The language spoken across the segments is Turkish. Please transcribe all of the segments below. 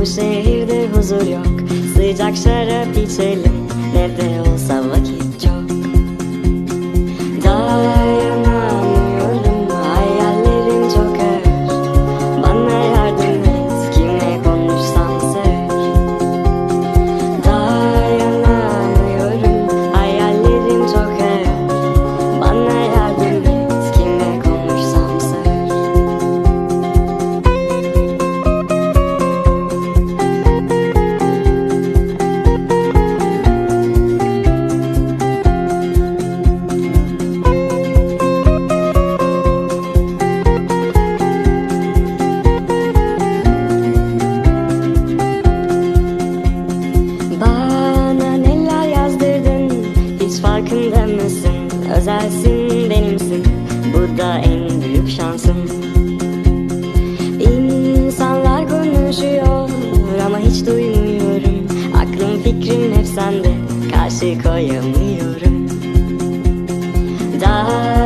bu şehirde huzur yok. Sıcak şarap içelim ne de olsa var. canımsın Özelsin benimsin. Bu da en büyük şansım. İnsanlar konuşuyor Ama hiç duymuyorum. Aklım fikrim hep sende. Karşı koyamıyorum. Daha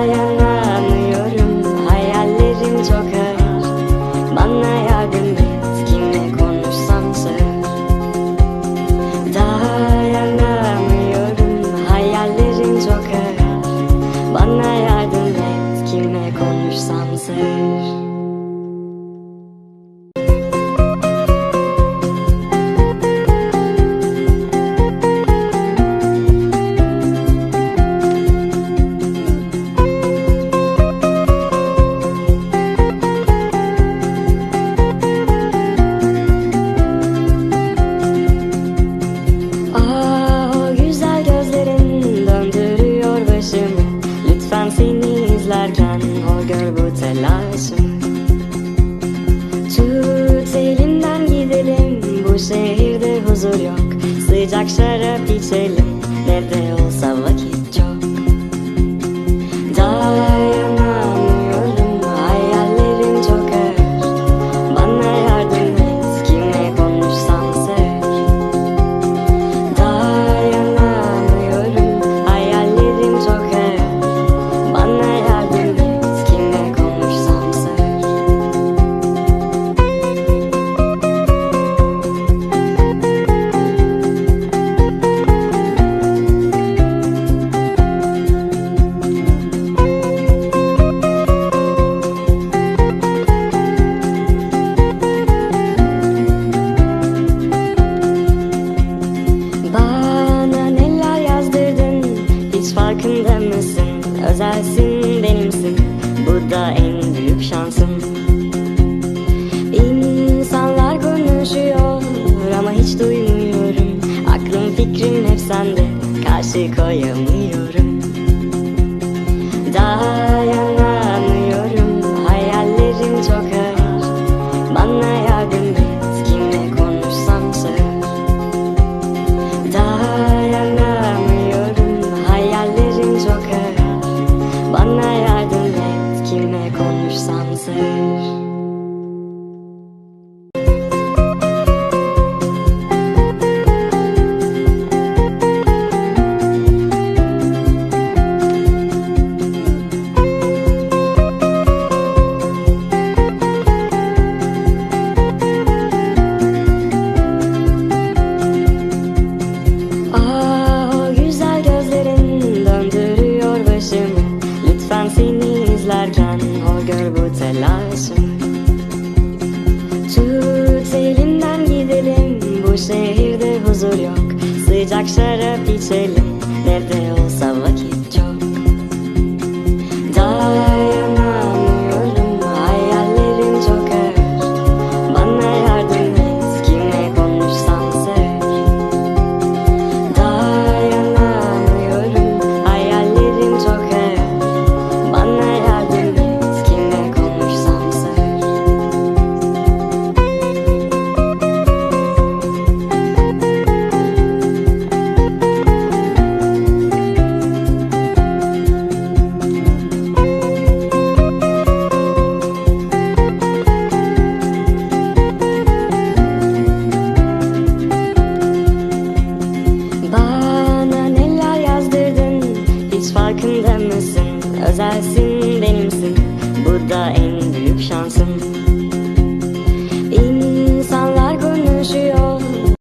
sansarsam sen o gör bu telaşım Tut elinden gidelim bu şehirde huzur yok. Sıcak şarap içelim ne de 一颗眼泪 Akşara biçelim Nerede o? Özelsin benimsin. Bu da en